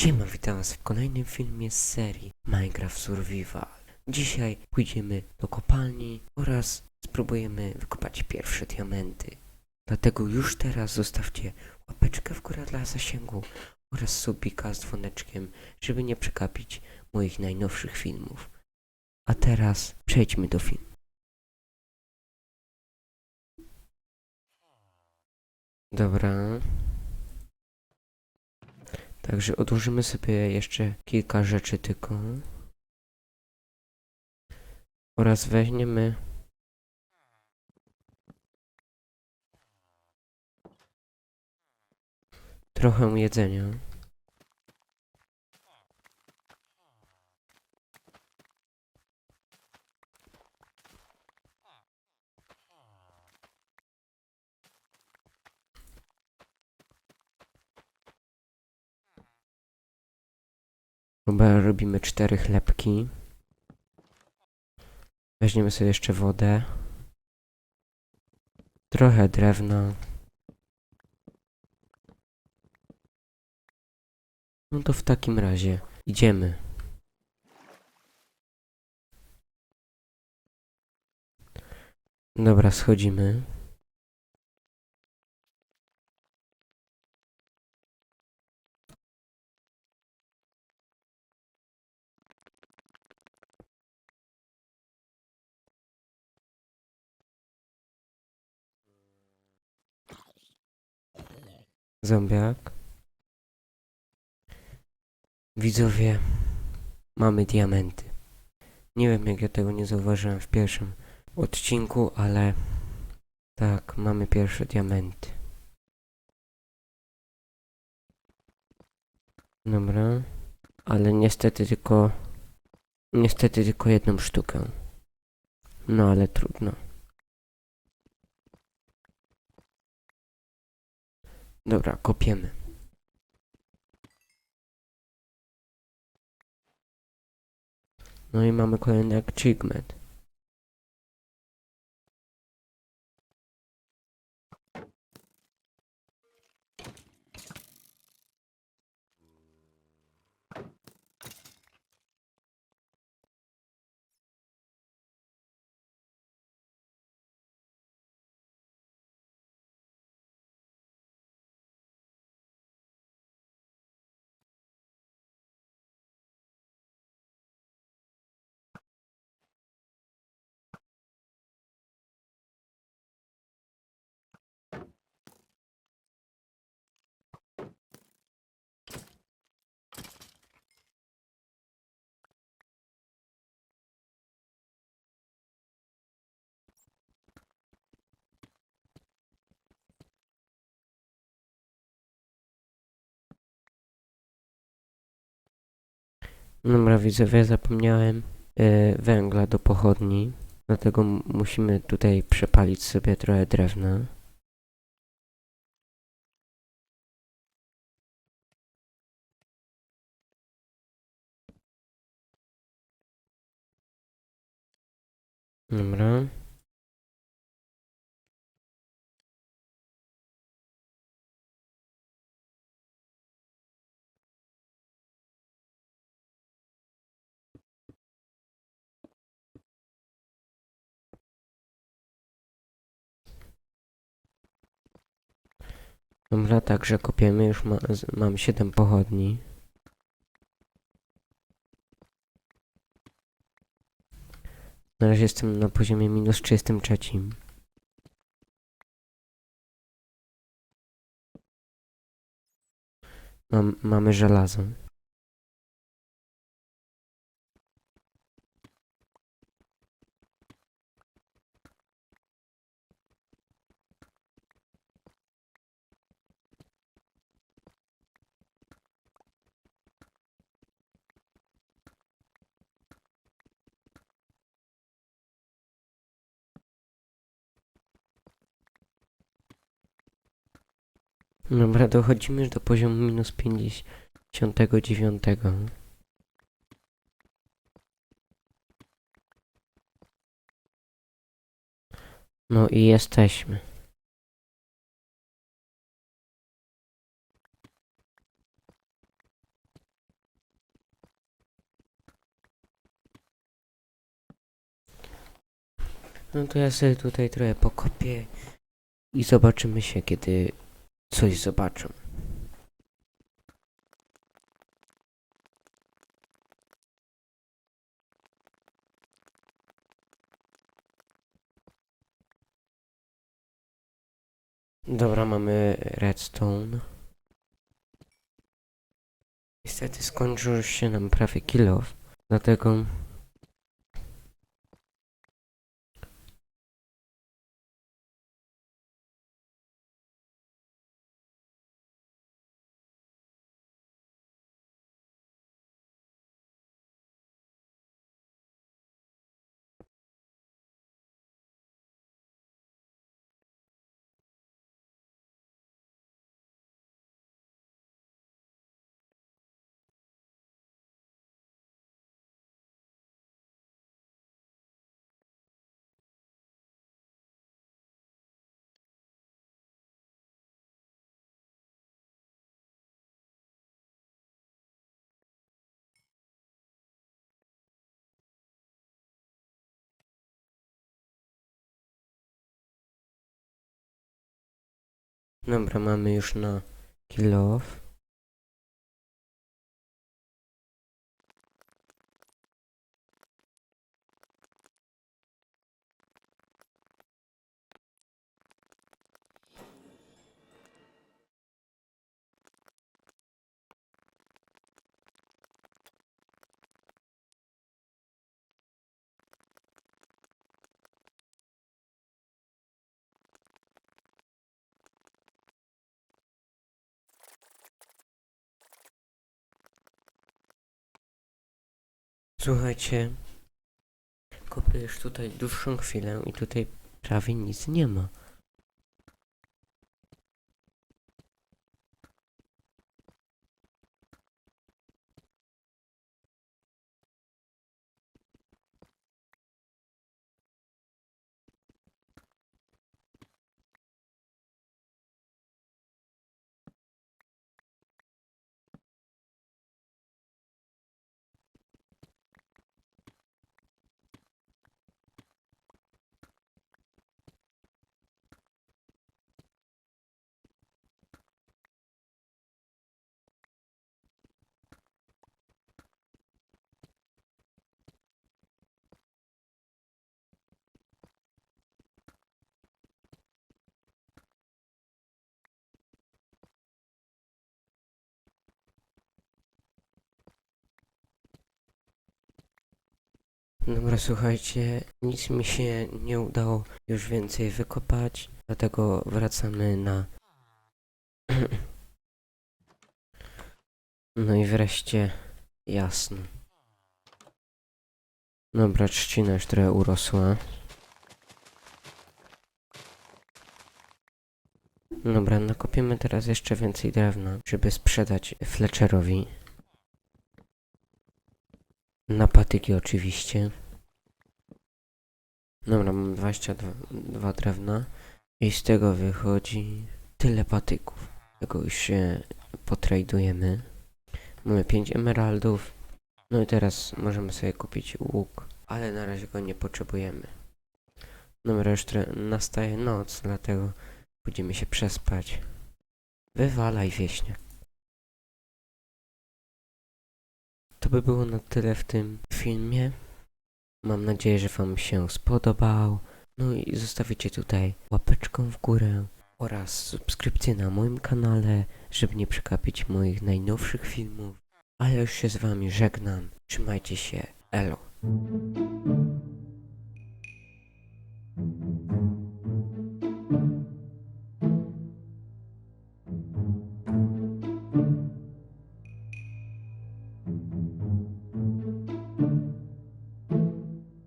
Siema, witam was w kolejnym filmie z serii Minecraft Survival. Dzisiaj pójdziemy do kopalni oraz spróbujemy wykopać pierwsze diamenty. Dlatego już teraz zostawcie łapeczkę w górę dla zasięgu oraz subika z dzwoneczkiem, żeby nie przegapić moich najnowszych filmów. A teraz przejdźmy do filmu. Dobra. Także odłożymy sobie jeszcze kilka rzeczy tylko. Oraz weźmiemy trochę jedzenia. Chyba robimy cztery chlebki. Weźmiemy sobie jeszcze wodę. Trochę drewna. No to w takim razie idziemy. Dobra, schodzimy. Zombiak. Widzowie, mamy diamenty. Nie wiem jak ja tego nie zauważyłem w pierwszym odcinku, ale tak, mamy pierwsze diamenty. Dobra, ale niestety tylko niestety tylko jedną sztukę. No ale trudno. Dobra, kopiemy. No i mamy kolejny achievement. Dobra, widzowie, zapomniałem e, węgla do pochodni, dlatego musimy tutaj przepalić sobie trochę drewna. Dobra. Dobra, także kopiemy, już ma, z, mam 7 pochodni. Na razie jestem na poziomie minus 33. Mam, mamy żelazo. Dobra, dochodzimy już do poziomu minus 59. No i jesteśmy. No to ja sobie tutaj trochę pokopię i zobaczymy się, kiedy coś zobaczę. Dobra, mamy redstone. Niestety skończył się nam prawie kilo, dlatego Dobra, mamy już na kill off. Słuchajcie, kopię już tutaj dłuższą chwilę i tutaj prawie nic nie ma. Dobra, słuchajcie, nic mi się nie udało już więcej wykopać, dlatego wracamy na... No i wreszcie jasno. Dobra, trzcina już trochę urosła. Dobra, nakopiemy teraz jeszcze więcej drewna, żeby sprzedać Fletcherowi. Na patyki oczywiście. Dobra, mam 22 dwa drewna i z tego wychodzi tyle patyków. Tego już się potradujemy. Mamy 5 emeraldów. No i teraz możemy sobie kupić łuk, ale na razie go nie potrzebujemy. Już tre- nastaje noc, dlatego będziemy się przespać. Wywalaj wieśniak. To by było na tyle w tym filmie. Mam nadzieję, że Wam się spodobał. No i zostawicie tutaj łapeczką w górę oraz subskrypcję na moim kanale, żeby nie przegapić moich najnowszych filmów. A ja już się z Wami żegnam. Trzymajcie się. Elo.